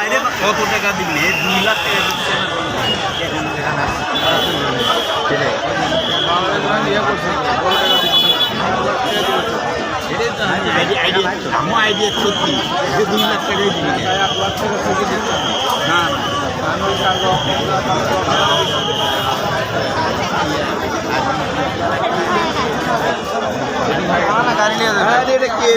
বাইরে কত টাকা দিলে দুই লাখ টাকা দিচ্ছে না। আইডিয়া আইডিয়া আমার আইডিয়া সত্যি। যে দুই লাখ টাকাই দিবি না না। এই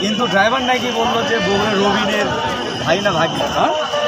কিন্তু ড্রাইভার নাকি বলল যে বগুড়া রবিনের ভাই না ভাগি হ্যাঁ?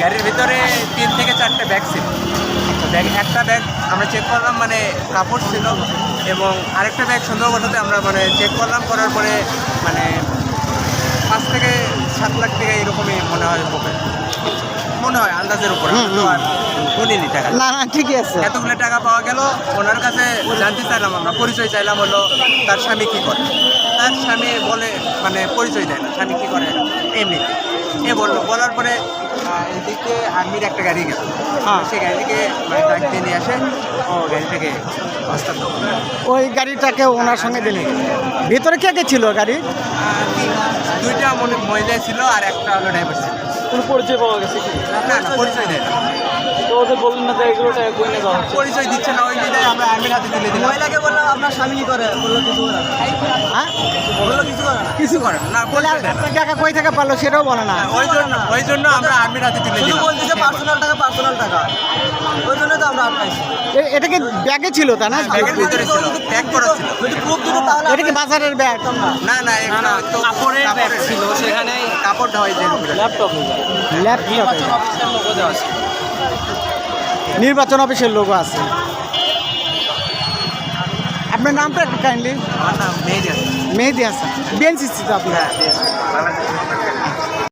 গাড়ির ভিতরে তিন থেকে চারটে ব্যাগ ছিল। ব্যাগ, একটা ব্যাগ আমরা চেক করলাম মানে কাপড় ছিল এবং আরেকটা ব্যাগ সুন্দরবনতে আমরা মানে চেক করলাম, করার পরে মানে পাঁচ থেকে সাত লাখ টাকা এরকমই মনে হয় হবে। মনে হয় আন্দাজের উপর। গুনিনি টাকা। না না ঠিকই আছে। এতগুলো টাকা পাওয়া গেল ওনার কাছে জানতে চাইলাম আমরা পরিচয় চাইলাম হলো তার স্বামী কী করে? তার স্বামী বলে মানে পরিচয় দেয় না স্বামী কী করে এমনি। এ বলল বলার পরে এদিকে আর্মির একটা গাড়ি গেল। হ্যাঁ। সেই গাড়িকে মানে ডাক দিয়ে নিয়ে আসে ও গাড়িটাকে হস্তান্তর ওই গাড়িটাকে ওনার সঙ্গে দিলেন ভিতরে কে কে ছিল গাড়ি দুইটা মনে মহিলা ছিল আর একটা হলো ড্রাইভার ছিল। কোনো পরিচয় পাওয়া গেছে কি? না না পরিচয় দেয় না। তো ওদের বললেন না যে এগুলো টাকা কই না যাওয়া পরিচয় দিচ্ছে না ওই জন্য আমরা আর্মির হাতে তুলে দিলাম। মহিলাকে বললাম আপনার স্বামী কি করে? বলল কিছু করে হ্যাঁ? বলল কিছু করে না। কিছু করে না, না টাকা কই থেকে পারল সেটাও বলে না। ওই জন্য ওই জন্য আমরা আর্মির হাতে তুলে শুধু দিলাম। যে পার্সোনাল টাকা পার্সোনাল টাকা। ওই আমরা আটকাইছি এটা কি ব্যাগে ছিল তা না? ব্যাগের ভিতরে ছিল। প্যাক করা ছিল। যদি প্রুফ দিত তাহলে এটা কি বাজারের ব্যাগ না। না এখানে তো কাপড়ের ব্যাগ ছিল সেখানে কাপড় হয় যে ল্যাপটপ ল্যাপটপ অফিসের লোক আছে। নির্বাচন অফিসের লোক আছে। আপনার নামটা একটু কাইন্ডলি আমার নাম মেহেদি হাসান। মেহেদি হাসান। বিএনসিসি তো আপনার। হ্যাঁ,